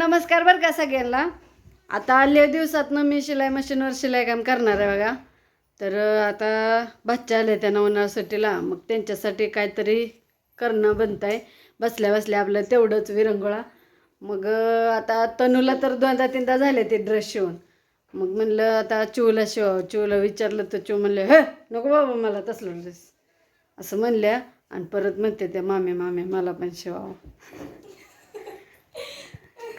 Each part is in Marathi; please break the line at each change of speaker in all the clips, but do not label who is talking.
नमस्कार बरं का सगळ्यांना. आता आल्या दिवसातनं मी शिलाई मशीनवर शिलाई काम करणार आहे बघा. तर आता बच्चा आले त्यांना उन्हाळ्या सुट्टीला मग त्यांच्यासाठी काहीतरी करणं बनत आहे बसल्या बसल्या आपलं तेवढंच विरंगुळा. मग आता तनूला तर दोनदा तीनदा झाले ते ड्रेस शिवून. मग म्हणलं आता चिवला शिवावं. चिवला विचारलं तर चिव म्हणले हे नको बाबा मला तसलं ड्रेस असं म्हणल्या आणि परत म्हणते त्या मामे मामे मला पण शिवावं.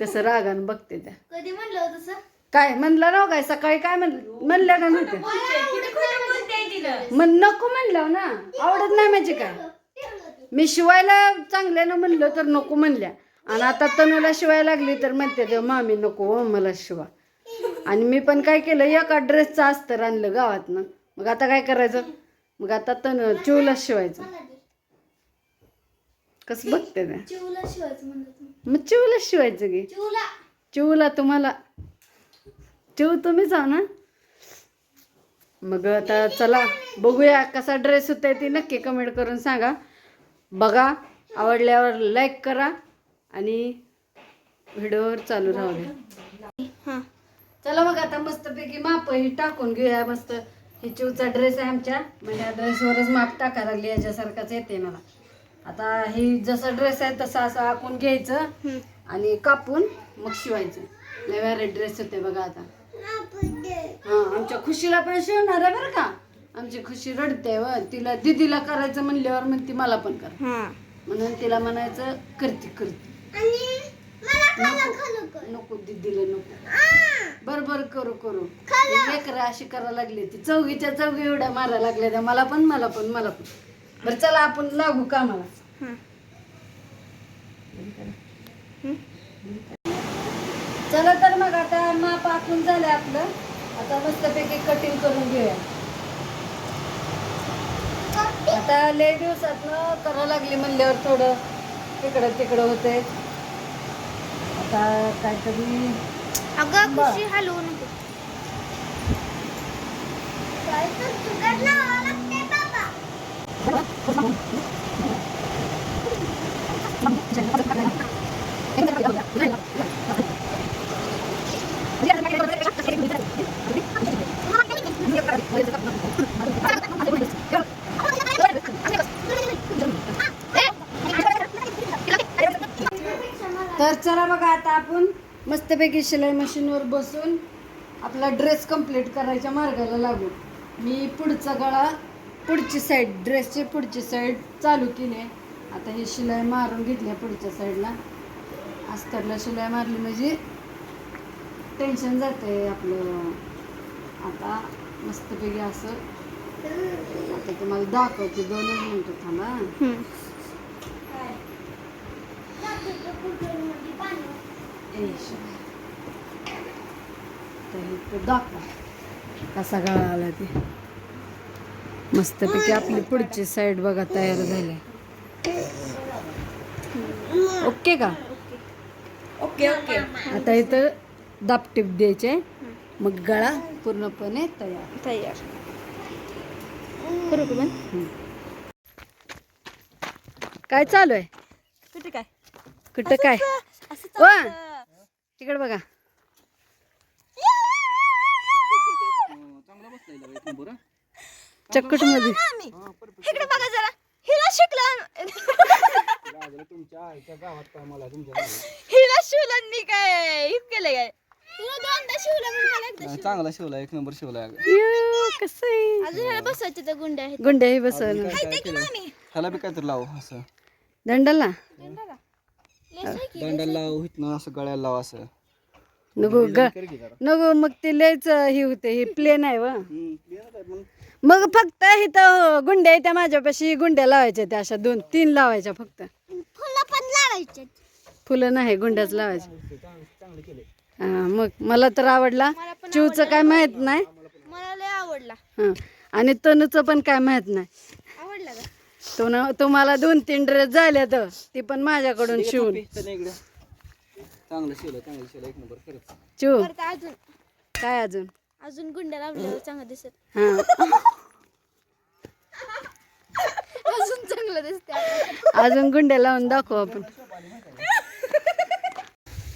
कसं रागानं बघते त्या.
कधी म्हणलं होतं तसं
काय म्हणलं ना काय? सकाळी काय म्हणलं म्हणल्या का म्हणते मग नको म्हणलं ना. आवडत नाही माझी काय. मी शिवायला चांगल्यानं म्हणलं तर नको म्हणल्या. आणि आता तनुला शिवायला लागली तर म्हणते ते मामी नको हो मला शिवा. आणि मी पण काय केलं एका ड्रेसचं अस्तर आणलं गावातनं. मग आता काय करायचं? मग आता तनु चिवला शिवायचं. कसं बघते
चिवला शिवायचं म्हणलं
मग चिवला शिवायचं की?
चिवला
तुम्हाला. चिव तुम्हीच आहो ना मग आता चला बघूया कसा ड्रेस होता ती नक्की कमेंट करून सांगा. बघा आवडल्यावर लाईक करा आणि व्हिडिओवर चालू राहू द्या.
हां.
चला मग आता मस्तपैकी माप ही टाकून घेऊया मस्त. ही चिवचा ड्रेस आहे आमच्या. म्हणजे ड्रेसवरच माप टाका लागली याच्यासारखाच येते मला. आता ही जसा ड्रेस आहे तसा असं आखून घ्यायचं आणि कापून मग शिवायचं. नव्या ड्रेस होते बघा आता. हा आमच्या खुशीला पण शिवणार आहे बरं का? आमची खुशी रडते व. तिला दिदीला करायचं म्हणल्यावर म्हणते मला पण कर.
हां.
म्हणून तिला म्हणायचं करते करते. नको नको दिदीला नको. बर बर करू करू. लेकर अशी करायला लागली ती चौघीच्या चौघी एवढ्या मारायला लागल्या त्या. मला पण मला पण मला पण. बरं चला आपण लागू कामाला. चला तर मग आता माप आखून झालं आपलं. आता मस्तपैकी कटिंग करून घेऊया. आता लय दिवसातनं करावं लागली म्हणल्यावर थोडं तिकडं तिकडं होते आता काहीतरी
अगं. खुशी हलवू नको.
तर तर चला बघा आता आपण मस्तपैकी शिलाई मशीनवर बसून आपला ड्रेस कंप्लीट करायच्या मार्गाला लागू. मी पुढचा गळा पुढची साईड ड्रेसची पुढची साईड चालू केली आहे. आता ही शिलाई मारून घेतली आहे पुढच्या साईडला अस्तरला शिलाई मारली म्हणजे टेन्शन जाते आपलं. आता मस्तपैकी असं. आता तुम्हाला दाखवते दोनच मिनटं थांबा. दाखवा. कसा गळा आला ते. मस्तपैकी आपली पुढची साईड बघा तयार झाली. ओके का?
Okay okay.
आता इथं दापटीप द्यायचे. मग गळा पूर्णपणे तयार.
तयार. करू का
काय चालू आहे?
कुठे काय?
कुठं काय?
असं
वा तिकडे बघा. चक्कटमध्ये
इकडे बघा जरा. हिला शिकला हिला शिवलं मी काय केलं काय? हिला शिवलं मी
चांगला शिवला एक नंबर शिवला
कसं आहे?
अजून ह्याला बसवायचे त्या गुंड्या आहेत.
गुंड्याही बसवलं
ह्याला बी काहीतरी लाव असं.
दंडाला
दंडाला लाव इथनं असं गळ्याला लाव असं.
नको ग. नको मग ते लयच हे होते हे प्लेन आहे व. मग फक्त इथं गुंड्या त्या माझ्यापाशी गुंड्या लावायच्या त्या अशा दोन तीन लावायच्या फक्त.
फुलं पण लावायचे
फुलं नाही गुंड्याच लावायच्या हा मग मला तर आवडला. चिवचं काय माहीत नाही.
मला लय आवडला.
हा आणि तनूचं पण काय माहीत नाही.
आवडला का?
तो न तुम्हाला दोन तीन ड्रेस झाले तर ती पण माझ्याकडून शिवून.
चांगलं शिवलं चांगलं शिवलं. एक नंबर खरंच.
चिव.
अजून.
काय अजून?
अजून गुंड्या लावल्यावर चांगलं दिसत.
हा.
अजून चांगलं दिसते
अजून गुंड्या लावून दाखवू आपण.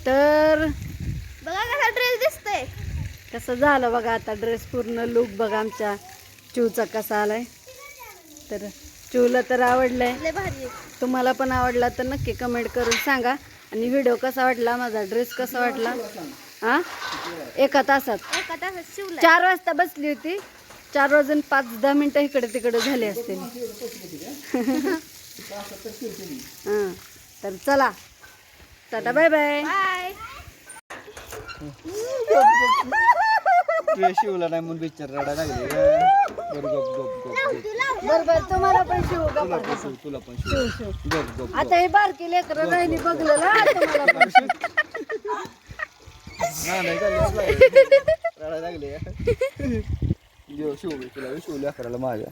तर
बघा कसा ड्रेस दिसतोय.
कसं झालं बघा आता ड्रेस पूर्ण लुक बघा आमच्या चिवचा कसा आलाय. तर चिवला तर आवडलाय.
लय भारी आहे.
तुम्हाला पण आवडला तर नक्की कमेंट करून सांगा. आणि व्हिडिओ कसा वाटला? माझा ड्रेस कसा वाटला? हा? एका तासात.
एका तासात
चार वाजता बसली होती. चार वाजून पाच दहा मिनिटं इकडे तिकडे झाले असते. हां तर चला. Tata bye bye.
शिवला नाही म्हणून बिचार रडा लागले बरं गप गप गप गप.
बर बर तुम्हाला पण शिवू का?
तुला पण शिव तुला पण शिव.
आता हे बारकी लेकरं राहिली बघलं ना तुम्हाला पण
लागले जेव शिवले तुला शिवले अकराला माझ्या